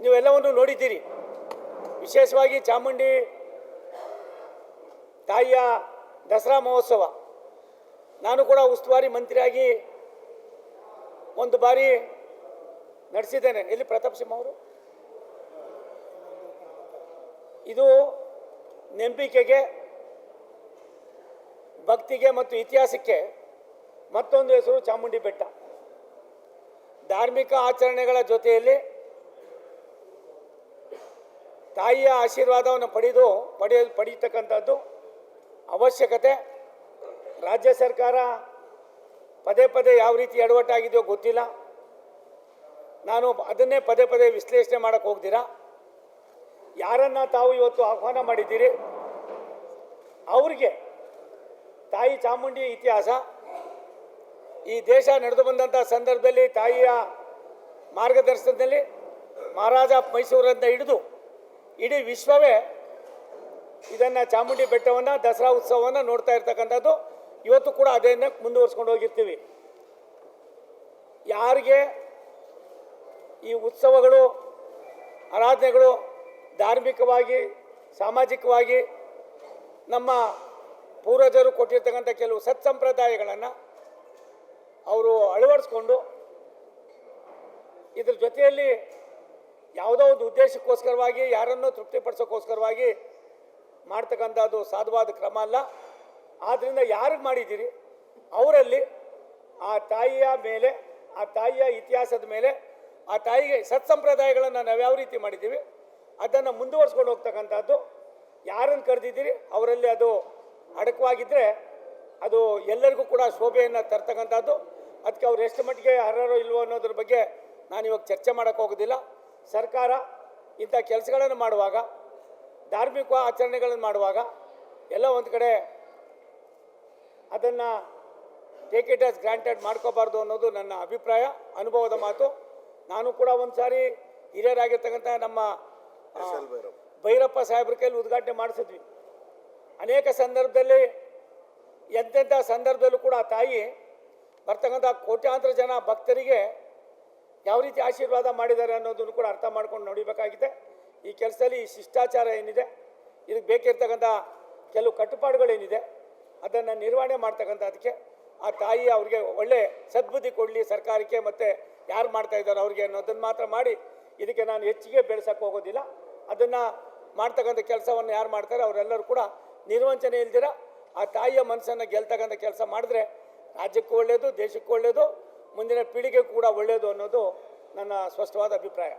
ನೀವೆಲ್ಲವನ್ನು ನೋಡಿದ್ದೀರಿ. ವಿಶೇಷವಾಗಿ ಚಾಮುಂಡಿ ತಾಯಿಯ ದಸರಾ ಮಹೋತ್ಸವ. ನಾನು ಕೂಡ ಉಸ್ತುವಾರಿ ಮಂತ್ರಿಯಾಗಿ ಒಂದು ಬಾರಿ ನಡೆಸಿದ್ದೇನೆ. ಎಲ್ಲಿ ಪ್ರತಾಪ್ ಸಿಂಹ ಅವರು? ಇದು ನಂಬಿಕೆಗೆ, ಭಕ್ತಿಗೆ ಮತ್ತು ಇತಿಹಾಸಕ್ಕೆ ಮತ್ತೊಂದು ಹೆಸರು ಚಾಮುಂಡಿ ಬೆಟ್ಟ. ಧಾರ್ಮಿಕ ಆಚರಣೆಗಳ ಜೊತೆಯಲ್ಲಿ ತಾಯಿಯ ಆಶೀರ್ವಾದವನ್ನು ಪಡೆದು, ಪಡೆಯ, ಪಡೀತಕ್ಕಂಥದ್ದು ಅವಶ್ಯಕತೆ. ರಾಜ್ಯ ಸರ್ಕಾರ ಪದೇ ಪದೇ ಯಾವ ರೀತಿ ಎಡವಟ್ಟಾಗಿದೆಯೋ ಗೊತ್ತಿಲ್ಲ. ನಾನು ಅದನ್ನೇ ಪದೇ ಪದೇ ವಿಶ್ಲೇಷಣೆ ಮಾಡಕ್ಕೆ ಹೋಗ್ತೀರಾ? ಯಾರನ್ನ ತಾವು ಇವತ್ತು ಆಹ್ವಾನ ಮಾಡಿದ್ದೀರಿ? ಅವ್ರಿಗೆ ತಾಯಿ ಚಾಮುಂಡಿ ಇತಿಹಾಸ, ಈ ದೇಶ ನಡೆದು ಬಂದಂಥ ಸಂದರ್ಭದಲ್ಲಿ ತಾಯಿಯ ಮಾರ್ಗದರ್ಶನದಲ್ಲಿ ಮಹಾರಾಜ ಮೈಸೂರಿಂದ ಹಿಡಿದು ಇಡೀ ವಿಶ್ವವೇ ಇದನ್ನು ಚಾಮುಂಡಿ ಬೆಟ್ಟವನ್ನು ದಸರಾ ಉತ್ಸವವನ್ನು ನೋಡ್ತಾ ಇರ್ತಕ್ಕಂಥದ್ದು. ಇವತ್ತು ಕೂಡ ಅದನ್ನು ಮುಂದುವರ್ಸ್ಕೊಂಡು ಹೋಗಿರ್ತೀವಿ. ಯಾರಿಗೆ ಈ ಉತ್ಸವಗಳು, ಆರಾಧನೆಗಳು ಧಾರ್ಮಿಕವಾಗಿ, ಸಾಮಾಜಿಕವಾಗಿ ನಮ್ಮ ಪೂರ್ವಜರು ಕೊಟ್ಟಿರ್ತಕ್ಕಂಥ ಕೆಲವು ಸತ್ಸಂಪ್ರದಾಯಗಳನ್ನು ಅವರು ಅಳವಡಿಸ್ಕೊಂಡು ಇದ್ರ ಜೊತೆಯಲ್ಲಿ ಯಾವುದೋ ಒಂದು ಉದ್ದೇಶಕ್ಕೋಸ್ಕರವಾಗಿ, ಯಾರನ್ನೋ ತೃಪ್ತಿಪಡಿಸೋಕ್ಕೋಸ್ಕರವಾಗಿ ಮಾಡ್ತಕ್ಕಂಥದ್ದು ಸಾಧುವಾದ ಕ್ರಮ ಅಲ್ಲ. ಆದ್ದರಿಂದ ಯಾರಿಗೆ ಮಾಡಿದ್ದೀರಿ? ಅವರಲ್ಲಿ ಆ ತಾಯಿಯ ಮೇಲೆ, ಆ ತಾಯಿಯ ಇತಿಹಾಸದ ಮೇಲೆ, ಆ ತಾಯಿಗೆ ಸತ್ಸಂಪ್ರದಾಯಗಳನ್ನು ನಾವು ಯಾವ ರೀತಿ ಮಾಡಿದ್ದೀವಿ? ಅದನ್ನು ಮುಂದುವರಿಸ್ಕೊಂಡು ಹೋಗ್ತಕ್ಕಂಥದ್ದು. ಯಾರನ್ನು ಕರೆದಿದ್ದೀರಿ? ಅವರಲ್ಲಿ ಅದು ಅಡಕವಾಗಿದ್ದರೆ ಅದು ಎಲ್ಲರಿಗೂ ಕೂಡ ಶೋಭೆಯನ್ನು ತರ್ತಕ್ಕಂಥದ್ದು. ಅದಕ್ಕೆ ಅವ್ರು ಎಷ್ಟು ಮಟ್ಟಿಗೆ ಅರ್ಹರೋ ಇಲ್ವೋ ಅನ್ನೋದ್ರ ಬಗ್ಗೆ ನಾನು ಇವಾಗ ಚರ್ಚೆ ಮಾಡೋಕ್ಕೆ ಹೋಗೋದಿಲ್ಲ. ಸರ್ಕಾರ ಇಂಥ ಕೆಲಸಗಳನ್ನು ಮಾಡುವಾಗ ಧಾರ್ಮಿಕ ಆಚರಣೆಗಳನ್ನು ಮಾಡುವಾಗ ಎಲ್ಲ ಒಂದು ಕಡೆ ಅದನ್ನು ಟೇಕ್ ಇಟ್ ಆಸ್ ಗ್ರಾಂಟೆಡ್ ಮಾಡ್ಕೋಬಾರ್ದು ಅನ್ನೋದು ನನ್ನ ಅಭಿಪ್ರಾಯ ಅನುಭವದ ಮಾತು. ನಾನು ಕೂಡ ಒಂದು ಸಾರಿ ಹಿರಿಯರಾಗಿರ್ತಕ್ಕಂಥ ನಮ್ಮ ಭೈರಪ್ಪ ಸಾಹೇಬ್ರ ಕೈಲಿ ಉದ್ಘಾಟನೆ ಮಾಡಿಸಿದ್ವಿ. ಅನೇಕ ಸಂದರ್ಭದಲ್ಲಿ ಎಂತೆಂಥ ಸಂದರ್ಭದಲ್ಲೂ ಕೂಡ ತಾಯಿ ಬರ್ತಕ್ಕಂಥ ಕೋಟ್ಯಾಂತರ ಜನ ಭಕ್ತರಿಗೆ ಯಾವ ರೀತಿ ಆಶೀರ್ವಾದ ಮಾಡಿದ್ದಾರೆ ಅನ್ನೋದನ್ನು ಕೂಡ ಅರ್ಥ ಮಾಡ್ಕೊಂಡು ನೋಡಬೇಕಾಗಿದೆ. ಈ ಕೆಲಸದಲ್ಲಿ ಈ ಶಿಷ್ಟಾಚಾರ ಏನಿದೆ, ಇದಕ್ಕೆ ಬೇಕಿರ್ತಕ್ಕಂಥ ಕೆಲವು ಕಟ್ಟುಪಾಡುಗಳೇನಿದೆ, ಅದನ್ನು ನಿರ್ವಹಣೆ ಮಾಡ್ತಕ್ಕಂಥದಕ್ಕೆ ಆ ತಾಯಿ ಅವ್ರಿಗೆ ಒಳ್ಳೆ ಸದ್ಬುದ್ಧಿ ಕೊಡಲಿ ಸರ್ಕಾರಕ್ಕೆ ಮತ್ತು ಯಾರು ಮಾಡ್ತಾ ಇದ್ದಾರೆ ಅವ್ರಿಗೆ ಅನ್ನೋದನ್ನು ಮಾತ್ರ ಮಾಡಿ ಇದಕ್ಕೆ ನಾನು ಹೆಚ್ಚಿಗೆ ಬೆಳೆಸೋಕ್ಕೆ ಹೋಗೋದಿಲ್ಲ. ಅದನ್ನು ಮಾಡ್ತಕ್ಕಂಥ ಕೆಲಸವನ್ನು ಯಾರು ಮಾಡ್ತಾರೆ, ಅವರೆಲ್ಲರೂ ಕೂಡ ನಿರ್ವಂಚನೆ ಇಲ್ದಿರ ಆ ತಾಯಿಯ ಮನಸ್ಸನ್ನು ಗೆಲ್ತಕ್ಕಂಥ ಕೆಲಸ ಮಾಡಿದ್ರೆ ರಾಜ್ಯಕ್ಕೂ ಒಳ್ಳೆಯದು ದೇಶಕ್ಕೂ ಒಳ್ಳೆಯದು ಮುಂದಿನ ಪೀಳಿಗೆ ಕೂಡ ಒಳ್ಳೆಯದು ಅನ್ನೋದು ನನ್ನ ಸ್ಪಷ್ಟವಾದ ಅಭಿಪ್ರಾಯ.